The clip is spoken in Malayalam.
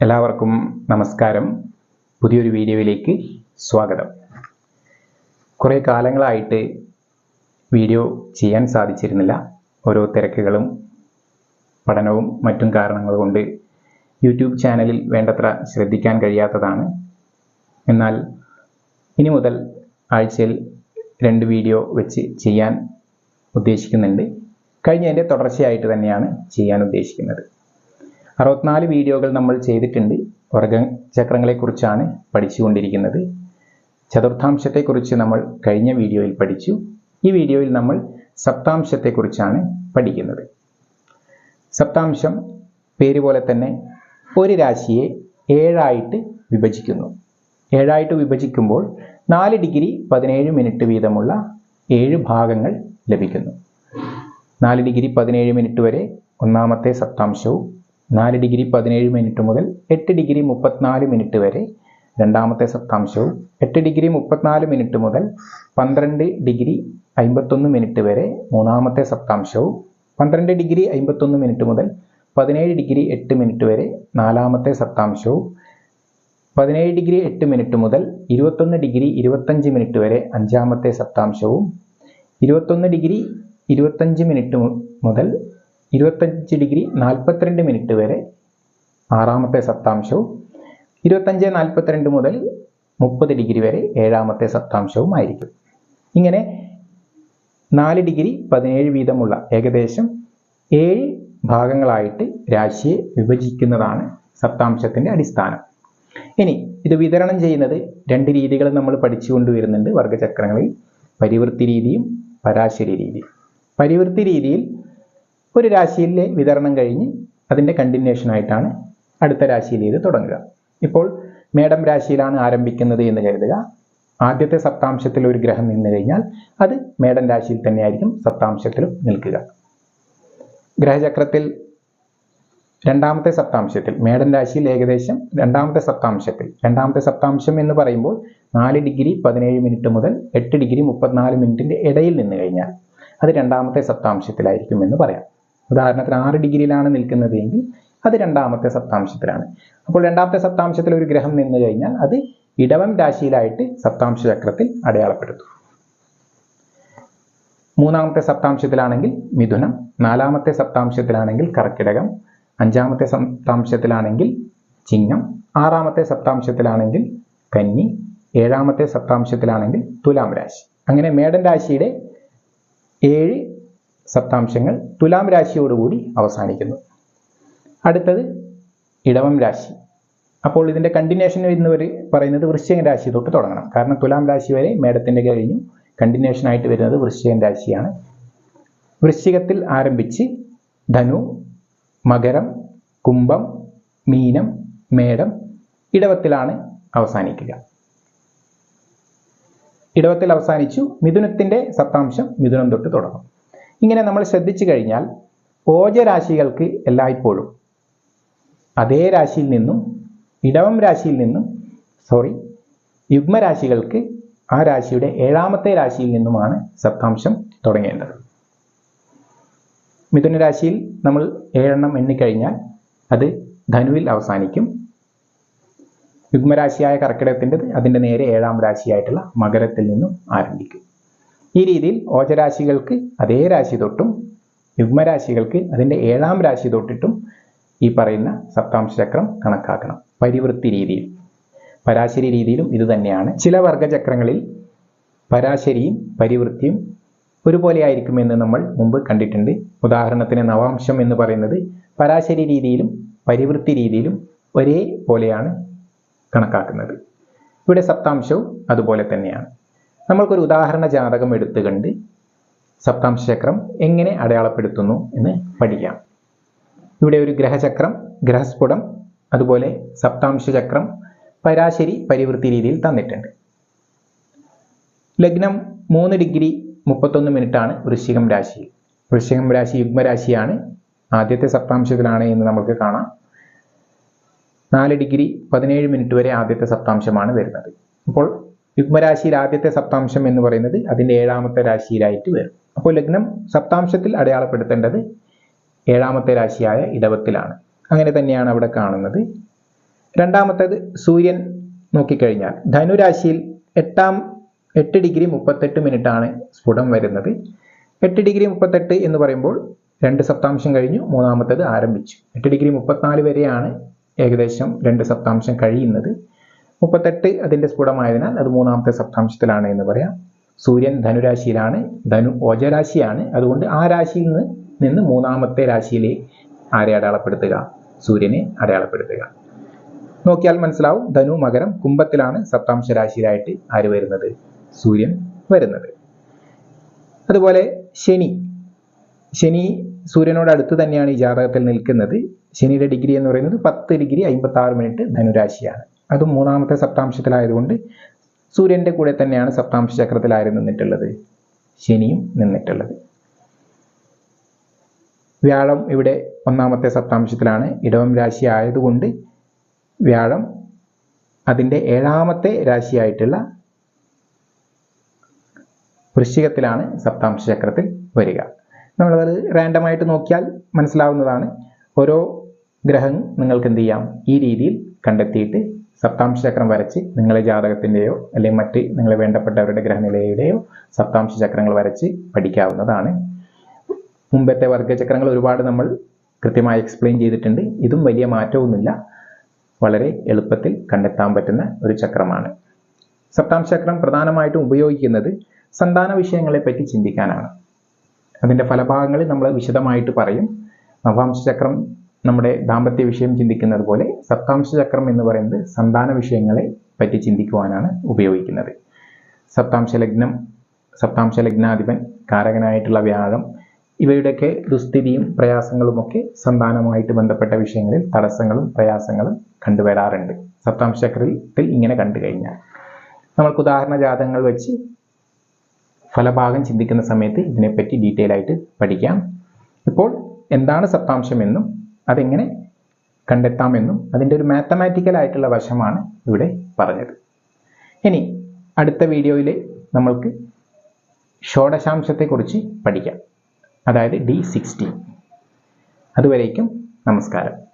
എല്ലാവർക്കും നമസ്കാരം. പുതിയൊരു വീഡിയോയിലേക്ക് സ്വാഗതം. കുറേ കാലങ്ങളായിട്ട് വീഡിയോ ചെയ്യാൻ സാധിച്ചിരുന്നില്ല. ഓരോ തിരക്കുകളും പഠനവും മറ്റും കാരണങ്ങൾ കൊണ്ട് യൂട്യൂബ് ചാനലിൽ വേണ്ടത്ര ശ്രദ്ധിക്കാൻ കഴിയാത്തതാണ്. എന്നാൽ ഇനി മുതൽ ആഴ്ചയിൽ രണ്ട് വീഡിയോ വെച്ച് ചെയ്യാൻ ഉദ്ദേശിക്കുന്നുണ്ട്. കഴിഞ്ഞതിന്റെ തുടർച്ചയായിട്ട് തന്നെയാണ് ചെയ്യാൻ ഉദ്ദേശിക്കുന്നത്. അറുപത്തിനാല് വീഡിയോകൾ നമ്മൾ ചെയ്തിട്ടുണ്ട്. വർഗചക്രങ്ങളെക്കുറിച്ചാണ് പഠിച്ചുകൊണ്ടിരിക്കുന്നത്. ചതുർത്ഥാംശത്തെക്കുറിച്ച് നമ്മൾ കഴിഞ്ഞ വീഡിയോയിൽ പഠിച്ചു. ഈ വീഡിയോയിൽ നമ്മൾ സപ്താംശത്തെക്കുറിച്ചാണ് പഠിക്കുന്നത്. സപ്താംശം പേര് പോലെ തന്നെ ഒരു രാശിയെ ഏഴായിട്ട് വിഭജിക്കുന്നു. ഏഴായിട്ട് വിഭജിക്കുമ്പോൾ നാല് ഡിഗ്രി പതിനേഴ് മിനിറ്റ് വീതമുള്ള ഏഴ് ഭാഗങ്ങൾ ലഭിക്കുന്നു. നാല് ഡിഗ്രി പതിനേഴ് മിനിറ്റ് വരെ ഒന്നാമത്തെ സപ്താംശവും നാല് ഡിഗ്രി പതിനേഴ് മിനിറ്റ് മുതൽ എട്ട് ഡിഗ്രി മുപ്പത്തിനാല് മിനിറ്റ് വരെ. രണ്ടാമത്തെ സപ്താംശവും എട്ട് ഡിഗ്രി മുപ്പത്തിനാല് മിനിറ്റ് മുതൽ പന്ത്രണ്ട് ഡിഗ്രി അമ്പത്തൊന്ന് മിനിറ്റ് വരെ. മൂന്നാമത്തെ സപ്താംശവും പന്ത്രണ്ട് ഡിഗ്രി അമ്പത്തൊന്ന് മിനിറ്റ് മുതൽ പതിനേഴ് ഡിഗ്രി എട്ട് മിനിറ്റ് വരെ. നാലാമത്തെ സപ്താംശവും പതിനേഴ് ഡിഗ്രി എട്ട് മിനിറ്റ് മുതൽ ഇരുപത്തൊന്ന് ഡിഗ്രി ഇരുപത്തഞ്ച് മിനിറ്റ് വരെ. അഞ്ചാമത്തെ സപ്താംശവും ഇരുപത്തൊന്ന് ഡിഗ്രി ഇരുപത്തഞ്ച് മിനിറ്റ് മുതൽ ഇരുപത്തഞ്ച് ഡിഗ്രി നാൽപ്പത്തിരണ്ട് മിനിറ്റ് വരെ ആറാമത്തെ സപ്താംശവും ഇരുപത്തഞ്ച് നാൽപ്പത്തിരണ്ട് മുതൽ മുപ്പത് ഡിഗ്രി വരെ ഏഴാമത്തെ സപ്താംശവും ആയിരിക്കും. ഇങ്ങനെ നാല് ഡിഗ്രി പതിനേഴ് വീതമുള്ള ഏകദേശം ഏഴ് ഭാഗങ്ങളായിട്ട് രാശിയെ വിഭജിക്കുന്നതാണ് സപ്താംശത്തിന്റെ അടിസ്ഥാനം. ഇനി ഇത് വിതരണം ചെയ്യുന്നത് രണ്ട് രീതികൾ നമ്മൾ പഠിച്ചു കൊണ്ടുവരുന്നുണ്ട് വർഗചക്രങ്ങളിൽ പരിവൃത്തി രീതിയും പരാശരി രീതിയും. പരിവൃത്തി രീതിയിൽ ഒരു രാശിയിലെ വിതരണം കഴിഞ്ഞ് അതിന്റെ കണ്ടിന്യൂഷൻ ആയിട്ടാണ് അടുത്ത രാശിയിലേത് തുടങ്ങുക. ഇപ്പോൾ മേഡം രാശിയിലാണ് ആരംഭിക്കുന്നത് എന്ന് കരുതുക. ആദ്യത്തെ സപ്താംശത്തിൽ ഒരു ഗ്രഹം നിന്ന് കഴിഞ്ഞാൽ അത് മേടൻ രാശിയിൽ തന്നെയായിരിക്കും സപ്താംശത്തിലും നിൽക്കുക. ഗ്രഹചക്രത്തിൽ രണ്ടാമത്തെ സപ്താംശത്തിൽ മേടൻ രാശിയിൽ ഏകദേശം രണ്ടാമത്തെ സപ്താംശത്തിൽ. രണ്ടാമത്തെ സപ്താംശം എന്ന് പറയുമ്പോൾ നാല് ഡിഗ്രി പതിനേഴ് മിനിറ്റ് മുതൽ എട്ട് ഡിഗ്രി മുപ്പത്തിനാല് മിനിറ്റിന്റെ ഇടയിൽ നിന്ന് കഴിഞ്ഞാൽ അത് രണ്ടാമത്തെ സപ്താംശത്തിലായിരിക്കും എന്ന് പറയാം. ഉദാഹരണത്തിന് ആറ് ഡിഗ്രിയിലാണ് നിൽക്കുന്നത് എങ്കിൽ അത് രണ്ടാമത്തെ സപ്താംശത്തിലാണ്. അപ്പോൾ രണ്ടാമത്തെ സപ്താംശത്തിൽ ഒരു ഗ്രഹം നിന്ന് കഴിഞ്ഞാൽ അത് ഇടവം രാശിയിലായിട്ട് സപ്താംശ ചക്രത്തിൽ അടയാളപ്പെടുത്തും. മൂന്നാമത്തെ സപ്താംശത്തിലാണെങ്കിൽ മിഥുനം നാലാമത്തെ സപ്താംശത്തിലാണെങ്കിൽ കർക്കിടകം അഞ്ചാമത്തെ സപ്താംശത്തിലാണെങ്കിൽ ചിങ്ങം ആറാമത്തെ സപ്താംശത്തിലാണെങ്കിൽ കന്നി ഏഴാമത്തെ സപ്താംശത്തിലാണെങ്കിൽ തുലാം രാശി. അങ്ങനെ മേടൻ രാശിയുടെ ഏഴ് സപ്താംശങ്ങൾ തുലാം രാശിയോടുകൂടി അവസാനിക്കുന്നു. അടുത്തത് ഇടവം രാശി. അപ്പോൾ ഇതിന്റെ കണ്ടിന്യൂഷൻ എന്ന് പറയുന്നത് വൃശ്ചികൻ രാശി തൊട്ട് തുടങ്ങണം. കാരണം തുലാം രാശി വരെ മേടത്തിന്റെ കഴിഞ്ഞു. കണ്ടിന്യൂഷൻ ആയിട്ട് വരുന്നത് വൃശ്ചികൻ രാശിയാണ്. വൃശ്ചികത്തിൽ ആരംഭിച്ച് ധനു മകരം കുംഭം മീനം മേടം ഇടവത്തിലാണ് അവസാനിക്കുക. ഇടവത്തിൽ അവസാനിച്ചു. മിഥുനത്തിന്റെ സപ്താംശം മിഥുനം തൊട്ട് തുടങ്ങും. ഇങ്ങനെ നമ്മൾ ശ്രദ്ധിച്ചു കഴിഞ്ഞാൽ ഓജരാശികൾക്ക് എല്ലായ്പ്പോഴും അതേ രാശിയിൽ നിന്നും ഇടവം രാശിയിൽ നിന്നും സോറി യുഗ്മരാശികൾക്ക് ആ രാശിയുടെ ഏഴാമത്തെ രാശിയിൽ നിന്നുമാണ് സപ്താംശം തുടങ്ങേണ്ടത്. മിഥുന രാശിയിൽ നമ്മൾ ഏഴെണ്ണം എണ്ണിക്കഴിഞ്ഞാൽ അത് ധനുവിൽ അവസാനിക്കും. യുഗ്മരാശിയായ കർക്കിടകത്തിന്റെ അതിന്റെ നേരെ ഏഴാം രാശിയായിട്ടുള്ള മകരത്തിൽ നിന്നും ആരംഭിക്കും. ഈ രീതിയിൽ ഓജരാശികൾക്ക് അതേ രാശി തൊട്ടും യുഗ്മരാശികൾക്ക് അതിന്റെ ഏഴാം രാശി തൊട്ടിട്ടും ഈ പറയുന്ന സപ്താംശ ചക്രം കണക്കാക്കണം. പരിവൃത്തി രീതിയിൽ. പരാശരി രീതിയിലും ഇത് തന്നെയാണ്. ചില വർഗചക്രങ്ങളിൽ പരാശരിയും പരിവൃത്തിയും ഒരുപോലെ ആയിരിക്കുമെന്ന് നമ്മൾ മുമ്പ് കണ്ടിട്ടുണ്ട്. ഉദാഹരണത്തിന് നവാംശം എന്ന് പറയുന്നത് പരാശരി രീതിയിലും പരിവൃത്തി രീതിയിലും ഒരേ പോലെയാണ് കണക്കാക്കുന്നത്. ഇവിടെ സപ്താംശവും അതുപോലെ തന്നെയാണ്. നമ്മൾക്കൊരു ഉദാഹരണ ജാതകം എടുത്തുകൊണ്ട് സപ്താംശ ചക്രം എങ്ങനെ അടയാളപ്പെടുത്തുന്നു എന്ന് പഠിക്കാം. ഇവിടെ ഒരു ഗ്രഹചക്രം ഗ്രഹസ്ഫുടം അതുപോലെ സപ്താംശചക്രം പരാശരി പരിവൃത്തി രീതിയിൽ തന്നിട്ടുണ്ട്. ലഗ്നം മൂന്ന് ഡിഗ്രി മുപ്പത്തൊന്ന് മിനിറ്റാണ് വൃശ്ചികം രാശി. വൃശ്ചികം രാശി യുഗ്മരാശിയാണ് ആദ്യത്തെ സപ്താംശത്തിലാണ് എന്ന് നമുക്ക് കാണാം. നാല് ഡിഗ്രി പതിനേഴ് മിനിറ്റ് വരെ ആദ്യത്തെ സപ്താംശമാണ് വരുന്നത്. അപ്പോൾ യുഗ്മരാശിയിൽ ആദ്യത്തെ സപ്താംശം എന്ന് പറയുന്നത് അതിന്റെ ഏഴാമത്തെ രാശിയിലായിട്ട് വരും. അപ്പോൾ ലഗ്നം സപ്താംശത്തിൽ അടയാളപ്പെടുത്തേണ്ടത് ഏഴാമത്തെ രാശിയായ ഇടവത്തിലാണ്. അങ്ങനെ തന്നെയാണ് അവിടെ കാണുന്നത്. രണ്ടാമത്തേത് സൂര്യൻ നോക്കിക്കഴിഞ്ഞാൽ ധനുരാശിയിൽ എട്ടാം എട്ട് ഡിഗ്രി മുപ്പത്തെട്ട് ആണ് സ്ഫുടം വരുന്നത്. എട്ട് ഡിഗ്രി മുപ്പത്തെട്ട് എന്ന് പറയുമ്പോൾ രണ്ട് സപ്താംശം കഴിഞ്ഞു മൂന്നാമത്തേത് ആരംഭിച്ചു. എട്ട് ഡിഗ്രി മുപ്പത്തിനാല് വരെയാണ് ഏകദേശം രണ്ട് സപ്താംശം കഴിയുന്നത്. മുപ്പത്തെട്ട് അതിന്റെ സ്ഫുടമായതിനാൽ അത് മൂന്നാമത്തെ സപ്താംശത്തിലാണ് എന്ന് പറയാം. സൂര്യൻ ധനുരാശിയിലാണ് ധനു ഓജരാശിയാണ്. അതുകൊണ്ട് ആ രാശിയിൽ നിന്ന് നിന്ന് മൂന്നാമത്തെ രാശിയിലെ ആരെ അടയാളപ്പെടുത്തുക? സൂര്യനെ അടയാളപ്പെടുത്തുക. നോക്കിയാൽ മനസ്സിലാവും ധനു മകരം കുംഭത്തിലാണ് സപ്താംശ രാശിയിലായിട്ട് ആര് വരുന്നത്? സൂര്യൻ വരുന്നത്. അതുപോലെ ശനി. ശനി സൂര്യനോട് അടുത്ത് തന്നെയാണ് ഈ ജാതകത്തിൽ നിൽക്കുന്നത്. ശനിയുടെ ഡിഗ്രി എന്ന് പറയുന്നത് പത്ത് ഡിഗ്രി അമ്പത്തി മിനിറ്റ് ധനുരാശിയാണ്. അതും മൂന്നാമത്തെ സപ്താംശത്തിലായതുകൊണ്ട് സൂര്യന്റെ കൂടെ തന്നെയാണ് സപ്താംശ ചക്രത്തിൽ ആര് നിന്നിട്ടുള്ളത്. ശനിയും നിന്നിട്ടുള്ളത്. വ്യാഴം ഇവിടെ ഒന്നാമത്തെ സപ്താംശത്തിലാണ്. ഇടവം രാശി ആയതുകൊണ്ട് വ്യാഴം അതിന്റെ ഏഴാമത്തെ രാശിയായിട്ടുള്ള വൃശ്ചികത്തിലാണ് സപ്താംശ ചക്രത്തിൽ വരിക. നമ്മളത് റാൻഡമായിട്ട് നോക്കിയാൽ മനസ്സിലാവുന്നതാണ്. ഓരോ ഗ്രഹം നിങ്ങൾക്ക് എന്ത് ചെയ്യാം? ഈ രീതിയിൽ കണ്ടെത്തിയിട്ട് സപ്താംശ ചക്രം വരച്ച് നിങ്ങളെ ജാതകത്തിന്റെയോ അല്ലെങ്കിൽ മറ്റ് നിങ്ങളെ വേണ്ടപ്പെട്ടവരുടെ ഗ്രഹനിലയുടെയോ സപ്താംശ ചക്രങ്ങൾ വരച്ച് പഠിക്കാവുന്നതാണ്. മുമ്പത്തെ വർഗചക്രങ്ങൾ ഒരുപാട് നമ്മൾ കൃത്യമായി എക്സ്പ്ലെയിൻ ചെയ്തിട്ടുണ്ട്. ഇതും വലിയ മാറ്റമൊന്നുമില്ല വളരെ എളുപ്പത്തിൽ കണ്ടെത്താൻ പറ്റുന്ന ഒരു ചക്രമാണ്. സപ്താംശ ചക്രം പ്രധാനമായിട്ടും ഉപയോഗിക്കുന്നത് സന്താന വിഷയങ്ങളെ പറ്റി ചിന്തിക്കാനാണ്. അതിന്റെ ഫലഭാഗങ്ങളിൽ നമ്മൾ വിശദമായിട്ട് പറയും. നവാംശ ചക്രം നമ്മുടെ ദാമ്പത്യ വിഷയം ചിന്തിക്കുന്നത് പോലെ സപ്താംശ ചക്രം എന്ന് പറയുന്നത് സന്താന വിഷയങ്ങളെ പറ്റി ചിന്തിക്കുവാനാണ് ഉപയോഗിക്കുന്നത്. സപ്താംശ ലഗ്നം സപ്താംശ ലഗ്നാധിപൻ കാരകനായിട്ടുള്ള വ്യാഴം ഇവയുടെയൊക്കെ ദുസ്ഥിതിയും പ്രയാസങ്ങളുമൊക്കെ സന്താനമായിട്ട് ബന്ധപ്പെട്ട വിഷയങ്ങളിൽ തടസ്സങ്ങളും പ്രയാസങ്ങളും കണ്ടുവരാറുണ്ട്. സപ്താംശ ചക്രത്തിൽ ഇങ്ങനെ കണ്ടു കഴിഞ്ഞാൽ നമ്മൾക്ക് ഉദാഹരണ ജാതകങ്ങൾ വെച്ച് ഫലഭാഗം ചിന്തിക്കുന്ന സമയത്ത് ഇതിനെപ്പറ്റി ഡീറ്റെയിൽ ആയിട്ട് പഠിക്കാം. ഇപ്പോൾ എന്താണ് സപ്താംശം എന്നും അതെങ്ങനെ കണ്ടെത്താമെന്നും അതിന്റെ ഒരു മാത്തമാറ്റിക്കൽ ആയിട്ടുള്ള വശമാണ് ഇവിടെ പറഞ്ഞത്. ഇനി അടുത്ത വീഡിയോയിൽ നമ്മൾക്ക് ഷോഡശാംശത്തെക്കുറിച്ച് പഠിക്കാം. അതായത് ഡി സിക്സ്റ്റീൻ അതുവരേക്കും നമസ്കാരം.